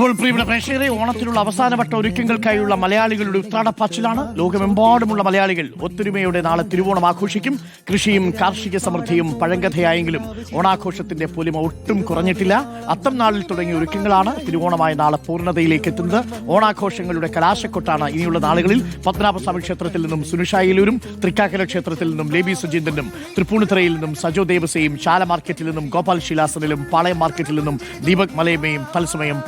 അപ്പോൾ പ്രിയപ്പെട്ട പ്രേക്ഷകരെ ഓണത്തിനുള്ള അവസാനവട്ട ഒരുക്കങ്ങൾക്കായുള്ള മലയാളികളുടെ ഉത്രാടപ്പാച്ചിലാണ് ലോകമെമ്പാടുമുള്ള മലയാളികൾ ഒത്തൊരുമയോടെ നാളെ തിരുവോണം ആഘോഷിക്കും. കൃഷിയും കാർഷിക സമൃദ്ധിയും പഴങ്കഥയായെങ്കിലും ഓണാഘോഷത്തിന്റെ പൊലിമ ഒട്ടും കുറഞ്ഞിട്ടില്ല. അത്തം നാളിൽ തുടങ്ങിയ ഒരുക്കങ്ങളാണ് തിരുവോണമായ നാളെ പൂർണതയിലേക്ക് എത്തുന്നത് ഓണാഘോഷങ്ങളുടെ കലാശക്കൊട്ടാണ് ഇനിയുള്ള നാളുകളിൽ. പത്മനാഭസ്വാമി ക്ഷേത്രത്തിൽ നിന്നും സുനിഷായിലൂരും തൃക്കാക്കര ക്ഷേത്രത്തിൽ നിന്നും ലേബി സുജീന്ദ്രനും തൃപ്പൂണിത്തറയിൽ നിന്നും സജോ ദേവസയും ശാല മാർക്കറ്റിൽ നിന്നും ഗോപാൽ ശിലാസനിലും പാളയം മാർക്കറ്റിൽ നിന്നും ദീപക് മലയമയും തത്സമയം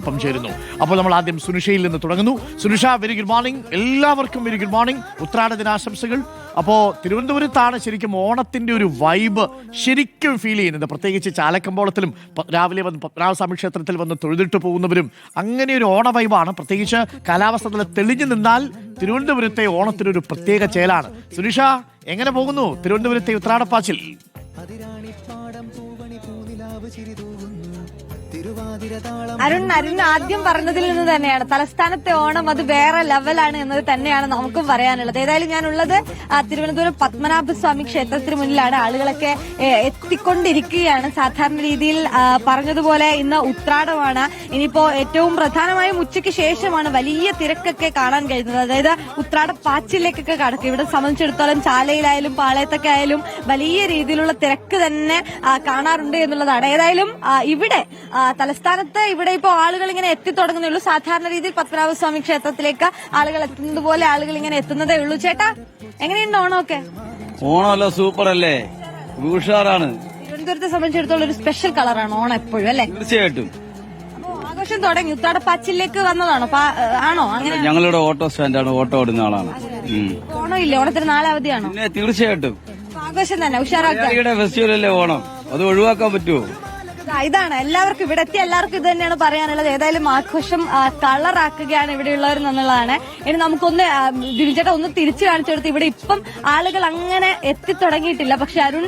പ്രേക്ഷകർക്കൊപ്പം ചേരുന്നു. അപ്പോൾ നമ്മൾ ആദ്യം സുനിഷയിൽ നിന്ന് തുടങ്ങുന്നു. സുനിഷ വെരി ഗുഡ് മോർണിംഗ് എല്ലാവർക്കും വെരി ഗുഡ് മോർണിംഗ് ഉത്രാട ദിനാശംസകൾ. അപ്പോൾ തിരുവനന്തപുരത്താണ് ശരിക്കും ഓണത്തിന്റെ ഒരു വൈബ് ശരിക്കും ഫീൽ ചെയ്യുന്നത്. പ്രത്യേകിച്ച് ചാലക്കമ്പോളത്തിലും രാവിലെ വന്ന് പത്മനാഭസ്വാമി ക്ഷേത്രത്തിൽ വന്ന് തൊഴുതിട്ട് പോകുന്നവരും അങ്ങനെ ഒരു ഓണ വൈബാണ് പ്രത്യേകിച്ച് കാലാവസ്ഥ നില തെളിഞ്ഞു നിന്നാൽ തിരുവനന്തപുരത്തെ ഓണത്തിനൊരു പ്രത്യേക ചേലാണ്. സുനിഷ എങ്ങനെ പോകുന്നു തിരുവനന്തപുരത്തെ ഉത്രാടപ്പാച്ചിൽ? അരുൺ അരുൺ ആദ്യം പറഞ്ഞതിൽ നിന്ന് തന്നെയാണ്. തലസ്ഥാനത്തെ ഓണം അത് വേറെ ലെവലാണ് എന്നത് തന്നെയാണ് നമുക്കും പറയാനുള്ളത്. ഏതായാലും ഞാനുള്ളത് തിരുവനന്തപുരം പത്മനാഭസ്വാമി ക്ഷേത്രത്തിന് മുന്നിലാണ് ആളുകളൊക്കെ എത്തിക്കൊണ്ടിരിക്കുകയാണ്. സാധാരണ രീതിയിൽ പറഞ്ഞതുപോലെ ഇന്ന് ഉത്രാടമാണ്. ഇനിയിപ്പോ ഏറ്റവും പ്രധാനമായും ഉച്ചയ്ക്ക് ശേഷമാണ് വലിയ തിരക്കൊക്കെ കാണാൻ കഴിയുന്നത്. അതായത് ഉത്രാട പാച്ചിലേക്കൊക്കെ കടക്കും. ഇവിടെ സംബന്ധിച്ചിടത്തോളം ചാലയിലായാലും പാളയത്തൊക്കെ ആയാലും വലിയ രീതിയിലുള്ള തിരക്ക് തന്നെ കാണാറുണ്ട് എന്നുള്ളതാണ്. ഏതായാലും ഇവിടെ ആ, തലസ്ഥാനത്ത് ഇവിടെ ഇപ്പോൾ ആളുകൾ ഇങ്ങനെ എത്തിത്തുടങ്ങുന്നേ ഉള്ളൂ. സാധാരണ രീതിയിൽ പത്മനാഭസ്വാമി ക്ഷേത്രത്തിലേക്ക് ആളുകൾ എത്തുന്നത് പോലെ ആളുകൾ ഇങ്ങനെ എത്തുന്നതേ ഉള്ളൂ. ചേട്ടാ എങ്ങനെയുണ്ട് ഓണമൊക്കെ? ഓണമല്ല സൂപ്പർ അല്ലേ ഉഷാറാണ്. തിരുവനന്തപുരത്തെ സംബന്ധിച്ചിടത്തോളം ഒരു സ്പെഷ്യൽ കളറാണ് ഓണം എപ്പോഴും അല്ലേ? തീർച്ചയായിട്ടും. ആഘോഷം തുടങ്ങി. ഉത്താട പച്ചിലേക്ക് വന്നതാണോ? ആണോ? അങ്ങനെ? ഞങ്ങളുടെ ഓട്ടോ സ്റ്റാൻഡാണ്. ഓട്ടോ ഓടുന്ന ആളാണ്. ഓണം ഇല്ലേ ഓണത്തിന് നാളെ അവധിയാണോ തീർച്ചയായിട്ടും. ആഘോഷം തന്നെ. മലയാളിയുടെ ഫെസ്റ്റിവൽ അല്ലേ ഓണം? അത് ഒഴിവാക്കാൻ പറ്റുമോ? ഇതാണ്. എല്ലാവർക്കും ഇവിടെ എത്തിയ എല്ലാവർക്കും ഇത് തന്നെയാണ് പറയാനുള്ളത്. ഏതായാലും ആഘോഷം കളറാക്കുകയാണ് ഇവിടെ ഇവിടെയുള്ളവർ എന്നുള്ളതാണ്. ഇനി നമുക്കൊന്ന് ദിവിചേട്ട ഒന്ന് തിരിച്ചു കാണിച്ചു കൊടുത്ത് ഇവിടെ ഇപ്പം ആളുകൾ അങ്ങനെ എത്തിത്തുടങ്ങിയിട്ടില്ല. പക്ഷെ അരുൺ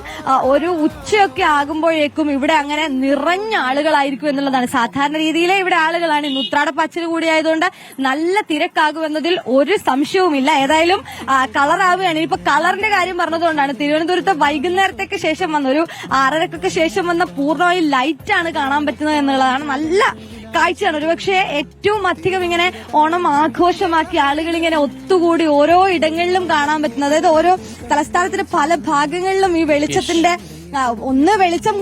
ഒരു ഉച്ചയൊക്കെ ആകുമ്പോഴേക്കും ഇവിടെ അങ്ങനെ നിറഞ്ഞ ആളുകളായിരിക്കും എന്നുള്ളതാണ്. സാധാരണ രീതിയിലെ ഇവിടെ ആളുകളാണ്. ഇന്ന് ഉത്രാട പച്ചിൽ കൂടി ആയതുകൊണ്ട് നല്ല തിരക്കാകുമെന്നതിൽ ഒരു സംശയവുമില്ല. ഏതായാലും കളറാവുകയാണ്. ഇനിയിപ്പോ കളറിന്റെ കാര്യം പറഞ്ഞതുകൊണ്ടാണ് തിരുവനന്തപുരത്ത് വൈകുന്നേരത്തേക്ക് ശേഷം വന്ന ഒരു ആറരക്കൊക്കെ ശേഷം വന്ന പൂർണമായി ലൈറ്റ് ആണ് കാണാൻ പറ്റുന്നത് എന്നുള്ളതാണ് നല്ല കാഴ്ചയാണ്. ഒരുപക്ഷെ ഏറ്റവും അധികം ഇങ്ങനെ ഓണം ആഘോഷമാക്കി ആളുകൾ ഇങ്ങനെ ഒത്തുകൂടി ഓരോ ഇടങ്ങളിലും കാണാൻ പറ്റുന്നത്. അതായത് ഓരോ തലസ്ഥാനത്തിന്റെ പല ഭാഗങ്ങളിലും ഈ വെളിച്ചത്തിന്റെ ഒന്ന് വെളിച്ചം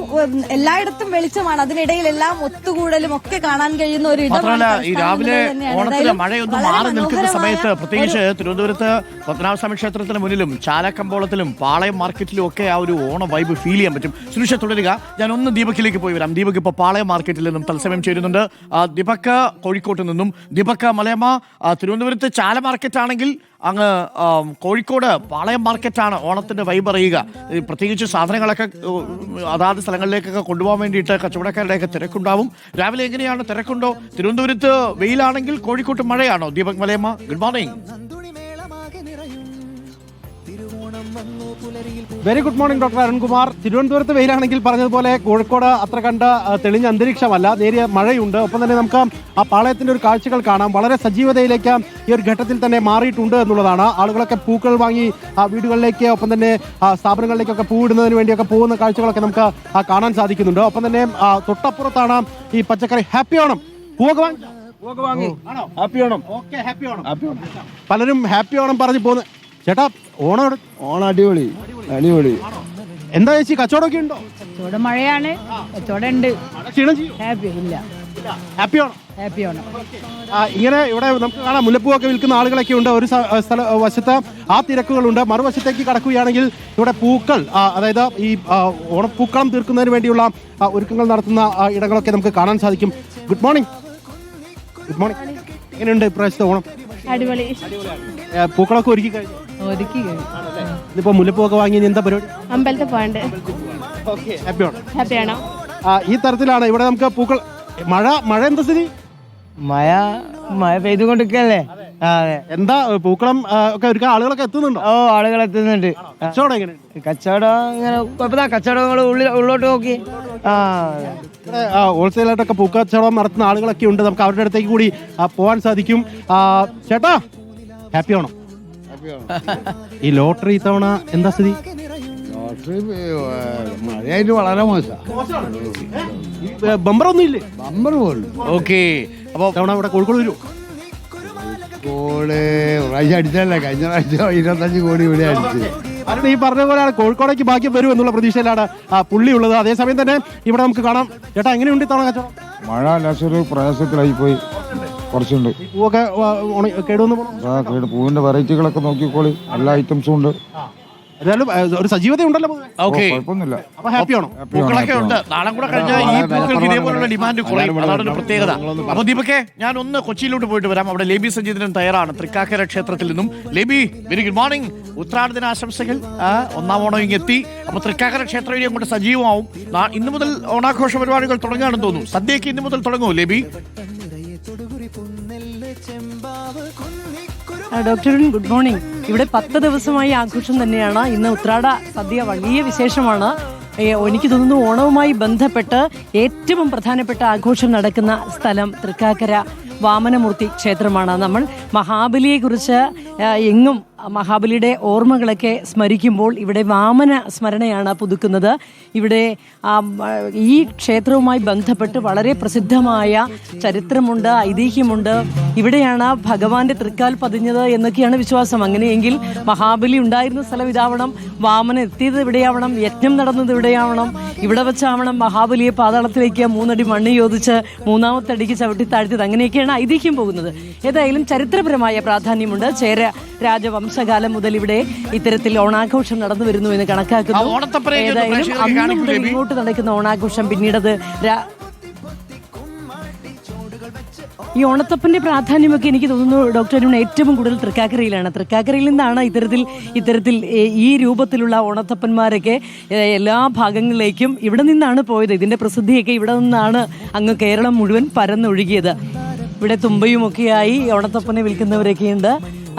എല്ലായിടത്തും വെളിച്ചമാണ്. അതിനിടയിൽ എല്ലാം ഒത്തുകൂടലും ഒക്കെ കാണാൻ കഴിയുന്ന ഒരു മാത്രമല്ല ഈ രാവിലെ ഓണത്തിലെ മഴയൊന്നും മാറി നിൽക്കുന്ന സമയത്ത് പ്രത്യേകിച്ച് തിരുവനന്തപുരത്ത് പത്മനാഭസ്വാമി ക്ഷേത്രത്തിന് മുന്നിലും ചാലക്കമ്പോളത്തിലും പാളയം മാർക്കറ്റിലും ഒക്കെ ആ ഒരു ഓണ വൈബ് ഫീൽ ചെയ്യാൻ പറ്റും. സുനിഷ തുടരുക. ഞാൻ ഒന്ന് ദീപക്കിലേക്ക് പോയി വരാം. ദീപക് ഇപ്പോൾ പാളയം മാർക്കറ്റിൽ നിന്നും തത്സമയം ചേരുന്നുണ്ട്. ദീപക്ക ദീപക് കോഴിക്കോട്ട് നിന്നും. ദീപക്ക മലയമ്മ തിരുവനന്തപുരത്ത് ചാല മാർക്കറ്റ് ആണെങ്കിൽ അങ്ങ് കോഴിക്കോട് പാളയം മാർക്കറ്റാണ് ഓണത്തിന്റെ വൈബ് അറിയുക. പ്രത്യേകിച്ച് സാധനങ്ങളൊക്കെ അതാത് സ്ഥലങ്ങളിലേക്കൊക്കെ കൊണ്ടുപോകാൻ വേണ്ടിയിട്ട് കച്ചവടക്കാരുടെയൊക്കെ തിരക്കുണ്ടാവും. രാവിലെ എങ്ങനെയാണ് തിരക്കുണ്ടോ? തിരുവനന്തപുരത്ത് വെയിലാണെങ്കിൽ കോഴിക്കോട്ട് മഴയാണോ? Deepak Malayamma good morning very good morning doctor Arunkumar. തിരുവനന്തപുരത്ത് വെയിലാണെങ്കിൽ പറഞ്ഞതുപോലെ കോഴിക്കോട് അത്ര കണ്ട തെളിഞ്ഞ അന്തരീക്ഷമല്ല. നേരിയ മഴയുണ്ട്. ഒപ്പം തന്നെ നമുക്ക് ആ പാളയത്തിന്റെ ഒരു കാഴ്ചകൾ കാണാം. വളരെ സജീവതയിലേക്ക് ഈ ഒരു ഘട്ടത്തിൽ തന്നെ മാറിയിട്ടുണ്ട് എന്നുള്ളതാണ്. ആളുകളൊക്കെ പൂക്കൾ വാങ്ങി ആ വീടുകളിലേക്ക് ഒപ്പം തന്നെ ആ, സ്ഥാപനങ്ങളിലേക്കൊക്കെ പൂവിടുന്നതിന് വേണ്ടിയൊക്കെ പോകുന്ന കാഴ്ചകളൊക്കെ നമുക്ക് ആ, കാണാൻ സാധിക്കുന്നുണ്ട്. ഒപ്പം തന്നെ ആ, തൊട്ടപ്പുറത്താണ് ഈ പച്ചക്കറി ഹാപ്പി ഓണം. പൂവൊക്കെ വാങ്ങി? Happy Onam. Okay happy Onam. പലരും ഹാപ്പി ഓണം പറഞ്ഞു പോകുന്നു ചേട്ടാ ഓണം എവിടെ- ഓണം അടിപൊളി അടിപൊളി. എന്താ ചേച്ചി കച്ചവടമൊക്കെ ഉണ്ടോ? ഇവിടെ മഴയാണ് കച്ചവടം ഉണ്ട്. ക്ഷീണം ചെയ്യും? ഹാപ്പി ഇല്ല. ഹാപ്പി ഓണം ഹാപ്പി ആണ്. ആ, ഇങ്ങനെ ഇവിടെ നമുക്ക് കാണാം മുല്ലപ്പൂവൊക്കെ വിൽക്കുന്ന ആളുകളൊക്കെ ഉണ്ട് ഒരു സ- സ്ഥല വശത്ത് ആ തിരക്കുകളുണ്ട് മറുവശത്തേക്ക് കടക്കുകയാണെങ്കിൽ ഇവിടെ പൂക്കൾ ആ, അതായത് ഈ ആ, ഓണപ്പൂക്കളം തീർക്കുന്നതിന് വേണ്ടിയുള്ള ആ, ഒരുക്കങ്ങൾ നടത്തുന്ന ആ, ഇടങ്ങളൊക്കെ നമുക്ക് കാണാൻ സാധിക്കും. ഗുഡ് മോർണിംഗ് ഗുഡ് മോർണിംഗ് എങ്ങനെയുണ്ട് ഇപ്രാവശ്യത്തെ ഓണം? അടിപൊളി. ഏ, പൂക്കളൊക്കെ ഒരുക്കി കഴിഞ്ഞു? ഒതുക്കി ഇതിപ്പോ മുല്ലപ്പൂവൊക്കെ വാങ്ങി എന്താ പരിപാടി? അമ്പലത്തിൽ പോകണ്ട്. ഓക്കെ. ഹാപ്പി ഓണം ഹാപ്പി ആണോ? ആ, ഈ തരത്തിലാണ് ഇവിടെ നമുക്ക് പൂക്കൾ മഴ മഴ എന്താ സ്ഥിതി? മഴ മഴ പെയ്തുകൊണ്ടിരിക്കല്ലേ ആ, അതെ. എന്താ പൂക്കളം ആ, ഒക്കെ ഒരുക്കാൻ ആളുകളൊക്കെ എത്തുന്നുണ്ടോ? ഓ ആളുകൾ എത്തുന്നുണ്ട്. കച്ചവടം എങ്ങനെയുണ്ട് കച്ചവടം ഇങ്ങനെ കുഴപ്പമില്ല. കച്ചവടം നിങ്ങൾ ഉള്ളിൽ ഉള്ളോട്ട് നോക്കി. ആ അതെ. ഇവിടെ ഹോൾസെയിലായിട്ടൊക്കെ പൂക്കച്ചവടം നടത്തുന്ന ആളുകളൊക്കെ ഉണ്ട്. നമുക്ക് അവരുടെ അടുത്തേക്ക് കൂടി പോവാൻ പോകാൻ സാധിക്കും. ആ, ചേട്ടാ ഹാപ്പി ആണോ? ഈ ലോട്ടറി ഇത്തവണ എന്താ സ്ഥിതി? മഴയായിട്ട് വളരെ ബമ്പർ പോലും ഓക്കെ. അപ്പോൾ തവണ ഇവിടെ കോഴിക്കോട് വരും. കോൾ പ്രാവശ്യം അടിച്ചല്ലേ കഴിഞ്ഞ പ്രാവശ്യം ഇരുപത്തഞ്ച് കോടി ഇവിടെ അടിച്ച്. കാരണം ഈ പറഞ്ഞ പോലെ കോഴിക്കോടേക്ക് ബാക്കി വരും എന്നുള്ള പ്രതീക്ഷയിലാണ് ആ പുള്ളി ഉള്ളത്. അതേസമയം തന്നെ ഇവിടെ നമുക്ക് കാണാം. ചേട്ടാ എങ്ങനെയുണ്ട് കച്ചവടം? മഴ ലക്ഷ പ്രയാസത്തിലായി പോയി കുറച്ചുണ്ട്. ഈ പൂവൊക്കെ കേടുവന്ന് ആ കേട്. പൂവിന്റെ വെറൈറ്റികളൊക്കെ നോക്കിക്കോളി. എല്ലാ ഐറ്റംസും ഉണ്ട്. ഏതായാലും ഏ, ഒരു സജീവത ഉണ്ടല്ലോ പൊതുവെ. ഓക്കെ. കുഴപ്പമൊന്നുമില്ല. അപ്പൊ ഹാപ്പിയാണോ പൂക്കളൊക്കെ ഉണ്ട്. നാളെ കൂടെ കഴിഞ്ഞാൽ ഈ പൂക്കൾക്ക് ഇതേപോലുള്ള ഡിമാൻഡ് കുറയും. അതാണ് ഒരു പ്രത്യേകത. അപ്പൊ ദീപക്കെ ഞാൻ ഒന്ന് കൊച്ചിയിലോട്ട് പോയിട്ട് വരാം. അവിടെ ലേബി സഞ്ജീതനും തയ്യാറാണ്. തൃക്കാക്കര ക്ഷേത്രത്തിൽ നിന്നും. ലേബി വെരി ഗുഡ് മോർണിംഗ് ഉത്രാട ദിനാശംസകൾ ആ, ഒന്നാം ഓണം ഇങ്ങ് എത്തി. അപ്പൊ തൃക്കാക്കര ക്ഷേത്രം ഇനി അങ്ങോട്ട് സജീവമാവും. നാ- ഇന്ന് മുതൽ ഓണാഘോഷ പരിപാടികൾ തുടങ്ങുകയാണെന്ന് തോന്നുന്നു. സദ്യക്ക് ഇന്ന് മുതൽ തുടങ്ങുമോ ലേബി? Doctor good morning. ഇവിടെ പത്ത് ദിവസമായി ആഘോഷം തന്നെയാണ്. ഇന്ന് ഉത്രാട സദ്യ വലിയ വിശേഷമാണ്. എനിക്ക് തോന്നുന്നു ഓണവുമായി ബന്ധപ്പെട്ട് ഏറ്റവും പ്രധാനപ്പെട്ട ആഘോഷം നടക്കുന്ന സ്ഥലം തൃക്കാക്കര വാമനമൂർത്തി ക്ഷേത്രമാണ്. നമ്മൾ മഹാബലിയെക്കുറിച്ച് എങ്ങും മഹാബലിയുടെ ഓർമ്മകളൊക്കെ സ്മരിക്കുമ്പോൾ ഇവിടെ വാമന സ്മരണയാണ് പുതുക്കുന്നത്. ഇവിടെ ഈ ക്ഷേത്രവുമായി ബന്ധപ്പെട്ട് വളരെ പ്രസിദ്ധമായ ചരിത്രമുണ്ട് ഐതിഹ്യമുണ്ട്. ഇവിടെയാണ് ഭഗവാന്റെ തൃക്കാൽ പതിഞ്ഞത് എന്നൊക്കെയാണ് വിശ്വാസം. അങ്ങനെയെങ്കിൽ മഹാബലി ഉണ്ടായിരുന്ന സ്ഥലം ഇതാവണം. വാമന എത്തിയത് ഇവിടെയാവണം. യജ്ഞം നടന്നത് ഇവിടെയാവണം. ഇവിടെ വെച്ചാവണം മഹാബലിയെ പാതാളത്തിലേക്ക് മൂന്നടി മണ്ണ് യോജിച്ച് മൂന്നാമത്തെ അടിക്ക് ചവിട്ടി താഴ്ത്തിയത്. അങ്ങനെയൊക്കെയാണ് ഐതിഹ്യം പോകുന്നത്. ഏതായാലും ചരിത്രപരമായ പ്രാധാന്യമുണ്ട്. ചേര രാജവംശകാലം മുതൽ ഇവിടെ ഇത്തരത്തിൽ ഓണാഘോഷം നടന്നു വരുന്നു എന്ന് കണക്കാക്കുന്നു. ഏതായാലും അന്ന് മുതൽ ഇങ്ങോട്ട് നടക്കുന്ന ഓണാഘോഷം പിന്നീടത് ഈ ഓണത്തപ്പന്റെ പ്രാധാന്യമൊക്കെ എനിക്ക് തോന്നുന്നു ഡോക്ടർ അരുൺ ഏറ്റവും കൂടുതൽ തൃക്കാക്കരയിലാണ്. തൃക്കാക്കരയിൽ നിന്നാണ് ഇത്തരത്തിൽ ഇത്തരത്തിൽ ഈ രൂപത്തിലുള്ള ഓണത്തപ്പന്മാരൊക്കെ എല്ലാ ഭാഗങ്ങളിലേക്കും ഇവിടെ നിന്നാണ് പോയത്. ഇതിന്റെ പ്രസിദ്ധിയൊക്കെ ഇവിടെ നിന്നാണ് അങ്ങ് കേരളം മുഴുവൻ പരന്നൊഴുകിയത്. ഇവിടെ തുമ്പയുമൊക്കെയായി ഓണത്തപ്പനെ വിൽക്കുന്നവരൊക്കെയുണ്ട്.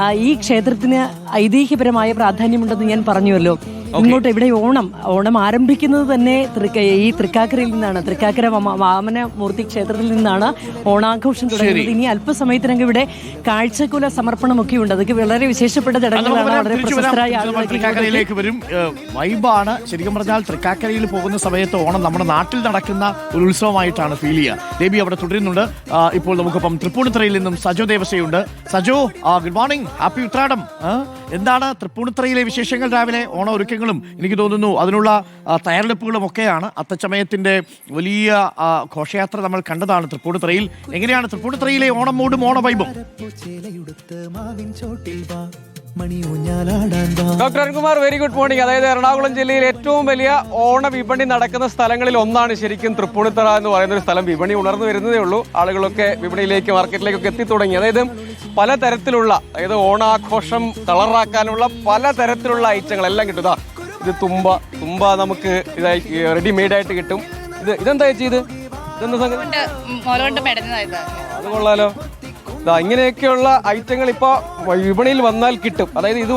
ഈ ക്ഷേത്രത്തിന് ഐതിഹ്യപരമായ പ്രാധാന്യമുണ്ടെന്ന് ഞാൻ പറഞ്ഞുവല്ലോ. ഇങ്ങോട്ട് ഇവിടെ ഓണം ഓണം ആരംഭിക്കുന്നത് തന്നെ തൃക്ക- ഈ തൃക്കാക്കരയിൽ നിന്നാണ്. തൃക്കാക്കര വാമന മൂർത്തി ക്ഷേത്രത്തിൽ നിന്നാണ് ഓണാഘോഷം തുടങ്ങുന്നത്. ഇനി അല്പസമയത്തിനകം ഇവിടെ കാഴ്ചക്കുല സമർപ്പണമൊക്കെ ഉണ്ട്. അതൊക്കെ വളരെ വിശേഷപ്പെട്ട ചടങ്ങുകളാണ്. വളരെ പ്രശസ്തരായ ആളുകൾ തൃക്കാക്കരയിലേക്ക് വരും. വൈബാണ്. ശരിക്കും പറഞ്ഞാൽ തൃക്കാക്കരയിൽ പോകുന്ന സമയത്ത് ഓണം നമ്മുടെ നാട്ടിൽ നടക്കുന്ന ഒരു ഉത്സവമായിട്ടാണ് ഫീൽ ചെയ്യുക. ദേബി അവിടെ തുടരുന്നുണ്ട്. ഇപ്പോൾ നമുക്കിപ്പം തൃപ്പൂണിത്തറയിൽ നിന്നും Sajo ദേവസയുണ്ട്. Sajo good morning happy Uthradam. എന്താണ് തൃപ്പൂണിത്തറയിലെ വിശേഷങ്ങൾ രാവിലെ? ഓണ ഒരുക്കങ്ങളും എനിക്ക് തോന്നുന്നു അതിനുള്ള തയ്യാറെടുപ്പുകളും ഒക്കെയാണ്. അത്തച്ചമയത്തിന്റെ വലിയ ഘോഷയാത്ര നമ്മൾ കണ്ടതാണ് തൃപ്പൂണിത്തറയിൽ. എങ്ങനെയാണ് തൃപ്പൂണിത്തറയിലെ ഓണം മൂടും ഓണ വൈബും? Doctor Arunkumar very good morning അതായത് എറണാകുളം ജില്ലയിൽ ഏറ്റവും വലിയ ഓണ വിപണി നടക്കുന്ന സ്ഥലങ്ങളിൽ ഒന്നാണ് ശരിക്കും തൃപ്പൂണിത്തറ എന്ന് പറയുന്ന ഒരു സ്ഥലം. വിപണി ഉണർന്നു വരുന്നതേ ഉള്ളൂ. ആളുകളൊക്കെ വിപണിയിലേക്ക് മാർക്കറ്റിലേക്കൊക്കെ എത്തിത്തുടങ്ങി അതായത് പലതരത്തിലുള്ള അതായത് ഓണാഘോഷം കളറാക്കാനുള്ള പലതരത്തിലുള്ള ഐറ്റങ്ങൾ എല്ലാം കിട്ടും ഇതാ ഇത് തുമ്പ തുമ്പ നമുക്ക് ഇതായി റെഡിമെയ്ഡ് ആയിട്ട് കിട്ടും. ഇത് ഇതെന്താ ചേച്ചി ഇത്? ഇതെന്താ സംഗതി? മോലോണ്ട് അത് കൊള്ളാലോ. ദാ ഇങ്ങനെയൊക്കെയുള്ള ഐറ്റങ്ങൾ ഇപ്പൊ വിപണിയിൽ വന്നാൽ കിട്ടും. അതായത് ഇത്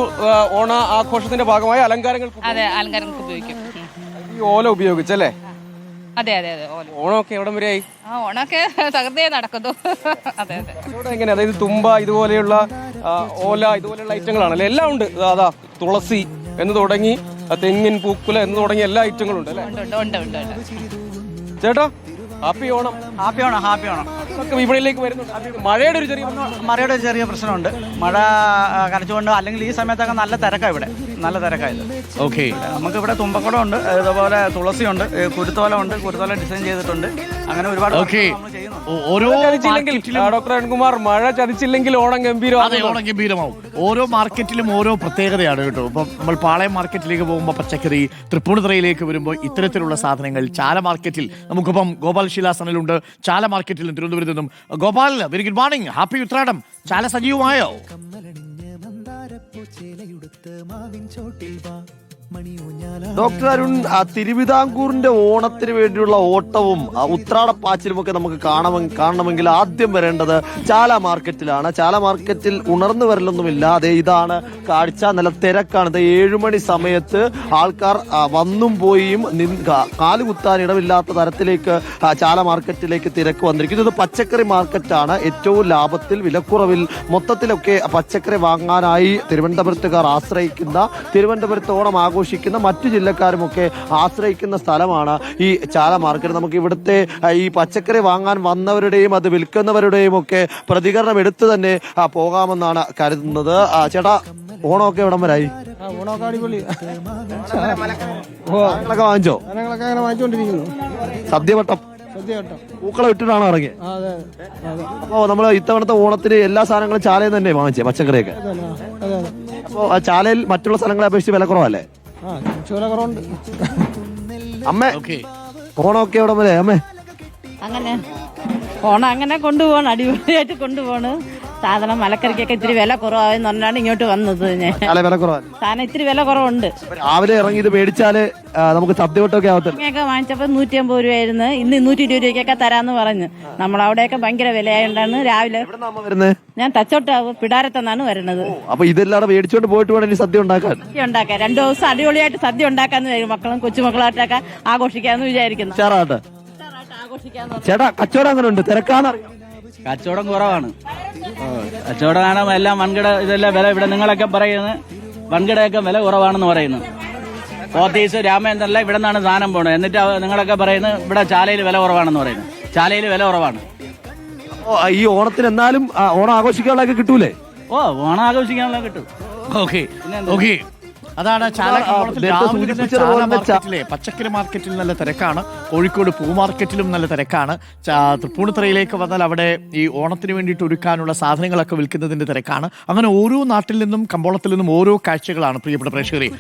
ഓണ ആഘോഷത്തിന്റെ ഭാഗമായ അലങ്കാരങ്ങൾക്ക് അതെ അലങ്കാരങ്ങൾക്ക് ഉപയോഗിക്കും. ഈ ഓല ഉപയോഗിച്ചല്ലേ? അതെ അതെ അതെ ഓല. ഓണമൊക്കെ എവിടം വരെയായി? ആ ഓണമൊക്കെ തകർന്നേ നടക്കുന്നു. അതെ അതെ. എങ്ങനെ? അതായത് തുമ്പ ഇതുപോലെയുള്ള ഓല ഇതുപോലെയുള്ള ഐറ്റങ്ങളാണല്ലേ? എല്ലാം ഉണ്ട്. അതാ തുളസി എന്ന് തുടങ്ങി. ആ, തെങ്ങിൻ പൂക്കുല എന്ന് തുടങ്ങിയ എല്ലാ ഐറ്റങ്ങളും ഉണ്ട് അല്ലേ ചേട്ടാ happy Onam. Happy Onam happy Onam. ഒക്കെ വിപണിയിലേക്ക് വരുന്നുണ്ട്. മഴയുടെ ഒരു ചെറിയ മഴയുടെ ഒരു ചെറിയ പ്രശ്നമുണ്ട്. മഴ കരച്ചുകൊണ്ട് അല്ലെങ്കിൽ ഈ സമയത്തൊക്കെ നല്ല തിരക്കാണ് ഇവിടെ. നല്ല തിരക്കായത്. ഓക്കെ നമുക്ക് ഇവിടെ തുമ്പക്കുടം ഉണ്ട് അതുപോലെ തുളസിയുണ്ട് കുരുത്തോല ഉണ്ട് കുരുത്തോല ഡിസൈൻ ചെയ്തിട്ടുണ്ട്. അങ്ങനെ ഒരുപാട് ഓക്കെ നമ്മൾ ചെയ്യുന്നു ഓരോ ചതിച്ചില്ലെങ്കിൽ ഡോക്ടർ അരുൺകുമാർ മഴ ചതിച്ചില്ലെങ്കിൽ ഓണം അതെ ഓണം ഗംഭീരമാവും ഓരോ മാർക്കറ്റിലും ഓരോ പ്രത്യേകതയാണ് കേട്ടോ. ഇപ്പം നമ്മൾ പാളയം മാർക്കറ്റിലേക്ക് പോകുമ്പോൾ പച്ചക്കറി തൃപ്പൂണിത്തുറയിലേക്ക് വരുമ്പോൾ ഇത്തരത്തിലുള്ള സാധനങ്ങൾ ചാല മാർക്കറ്റിൽ നമുക്കിപ്പം ഗോപാൽ ശിലാസനിലുണ്ട് ചാല മാർക്കറ്റിലും തിരുവനന്തപുരത്ത് നിന്നും. Gopal very good morning happy Uthradam. Chala സജീവമായോ? കൊടുത്ത് മാവിൻ ചോട്ടിൽ വാ. ഡോക്ടർ അരുൺ തിരുവിതാംകൂറിന്റെ ഓണത്തിന് വേണ്ടിയുള്ള ഓട്ടവും ഉത്രാട ഉത്രാടപ്പാച്ചിലും ഒക്കെ നമുക്ക് കാണണം കാണണമെങ്കിൽ ആദ്യം വരേണ്ടത് ചാല മാർക്കറ്റിലാണ്. ചാല മാർക്കറ്റിൽ ഉണർന്നു വരലൊന്നുമില്ല അതെ ഇതാണ് കാഴ്ച നല്ല തിരക്കാണ്. ഇത് ഏഴുമണി സമയത്ത് ആൾക്കാർ വന്നും പോയും നിൻ- കാ- കാലുകുത്താൻ ഇടമില്ലാത്ത തരത്തിലേക്ക് ചാല മാർക്കറ്റിലേക്ക് തിരക്ക് വന്നിരിക്കുന്നു. ഇത് പച്ചക്കറി മാർക്കറ്റാണ്. ഏറ്റവും ലാഭത്തിൽ വിലക്കുറവിൽ മൊത്തത്തിലൊക്കെ പച്ചക്കറി വാങ്ങാനായി തിരുവനന്തപുരത്തുകാർ ആശ്രയിക്കുന്ന തിരുവനന്തപുരത്ത് ഓണം ആഘോഷിക്കുന്ന മറ്റു ജില്ലക്കാരുമൊക്കെ ആശ്രയിക്കുന്ന സ്ഥലമാണ് ഈ ചാല മാർക്കറ്റ്. നമുക്ക് ഇവിടുത്തെ ഈ പച്ചക്കറി വാങ്ങാൻ വന്നവരുടെയും അത് വിൽക്കുന്നവരുടെയും ഒക്കെ പ്രതികരണം എടുത്തു തന്നെ പോകാമെന്നാണ് കരുതുന്നത്. ചേട്ടാ ഓണമൊക്കെ എവിടം വരായി? ഓണമൊക്കെ അടിപൊളി. സാധനങ്ങളൊക്കെ വാങ്ങിച്ചോ? സാധനങ്ങളൊക്കെ അങ്ങനെ സദ്യവട്ടം പൂക്കളെ പൂക്കളം ഇറങ്ങി ഇറങ്ങിയത് അപ്പോ നമ്മൾ ഇത്തവണത്തെ ഓണത്തിന് എല്ലാ സാധനങ്ങളും ചാലയിൽ തന്നെ വാങ്ങിച്ചേ പച്ചക്കറിയൊക്കെ? അപ്പോ ചാലയിൽ മറ്റുള്ള സ്ഥലങ്ങളെ അപേക്ഷിച്ച് വില കുറവല്ലേ? ആ കുറച്ച് വില കുറവുണ്ട്. അമ്മേ ഓക്കെ. ഓണമൊക്കെ എവിടം വരെ അമ്മേ. അങ്ങനെ ഓണം അങ്ങനെ കൊണ്ടുപോകണം അടിപൊളിയായിട്ട് കൊണ്ടുപോകണ് സാധനം മലക്കറിക്കൊക്കെ ഇത്തിരി വില കുറവായെന്ന് പറഞ്ഞാണ് ഇങ്ങോട്ട് വന്നത് ഞാൻ. വില സാധനം ഇത്തിരി വില കുറവുണ്ട്. അപ്പൊ രാവിലെ ഇറങ്ങി ഇത് മേടിച്ചാൽ ആ, നമുക്ക് സദ്യവട്ടമൊക്കെ ആവത്തില്ല. ഒക്കെ വാങ്ങിച്ചപ്പോൾ നൂറ്റി അമ്പത് രൂപയായിരുന്നു. ഇന്ന് നൂറ്റി ഇരുപത് രൂപയ്ക്കൊക്കെ തരാന്ന് പറഞ്ഞു. നമ്മളവിടെയൊക്കെ ഭയങ്കര വിലയായോണ്ടാണ് രാവിലെ എവിടുന്നാ അമ്മ വരുന്നത് ഞാൻ തച്ചോട്ടാവ് പിടാരത്തെന്നാണ് വരുന്നത്. അപ്പൊ ഇതെല്ലാം മേടിച്ചോണ്ട് പോയിട്ട് വേണം ഇനി സദ്യ ഉണ്ടാക്കാൻ. സദ്യ ഉണ്ടാക്കാൻ. രണ്ടു ദിവസം അടിപൊളിയായിട്ട് സദ്യ ഉണ്ടാക്കാന്ന് വരും മക്കളും കൊച്ചുമക്കളായിട്ടൊക്കെ ആഘോഷിക്കാന്ന് വിചാരിക്കുന്നു. ചേട്ടാ ആഘോഷിക്കാന്ന് ചേട്ടാ കച്ചവടം അങ്ങനെ ഉണ്ട് തിരക്കാന്നറിയാം കച്ചവടം കുറവാണ്. കച്ചവടമാണ് എല്ലാം വൻകിട ഇതെല്ലാം വില ഇവിടെ നിങ്ങളൊക്കെ പറയുന്നത് വൻകിടയൊക്കെ വില കുറവാണെന്ന് പറയുന്നു. പോത്തീസ് രാമേന്ദ്രല്ല ഇവിടെ നിന്നാണ് സാധനം പോണത്. എന്നിട്ട് നിങ്ങളൊക്കെ പറയുന്നത് ഇവിടെ ചാലയിൽ വില കുറവാണെന്ന് പറയുന്നു. ചാലയിൽ വില കുറവാണ്. ഈ ഓണത്തിന് എന്നാലും ഓണം ആഘോഷിക്കാനുള്ളതൊക്കെ കിട്ടൂലേ? ഓ ഓണം ആഘോഷിക്കാനുള്ള കിട്ടും. ഓക്കെ. ഓക്കെ. അതാണ് മാർക്കറ്റിലെ പച്ചക്കറി മാർക്കറ്റിൽ നല്ല തിരക്കാണ്. കോഴിക്കോട് പൂ മാർക്കറ്റിലും നല്ല തിരക്കാണ്. തൃപ്പൂണിത്തറയിലേക്ക് വന്നാൽ അവിടെ ഈ ഓണത്തിന് വേണ്ടിയിട്ട് ഒരുക്കാനുള്ള സാധനങ്ങളൊക്കെ വിൽക്കുന്നതിന്റെ തിരക്കാണ്. അങ്ങനെ ഓരോ നാട്ടിൽ നിന്നും കമ്പോളത്തിൽ നിന്നും ഓരോ കാഴ്ചകളാണ് പ്രിയപ്പെട്ട പ്രേക്ഷകരെ.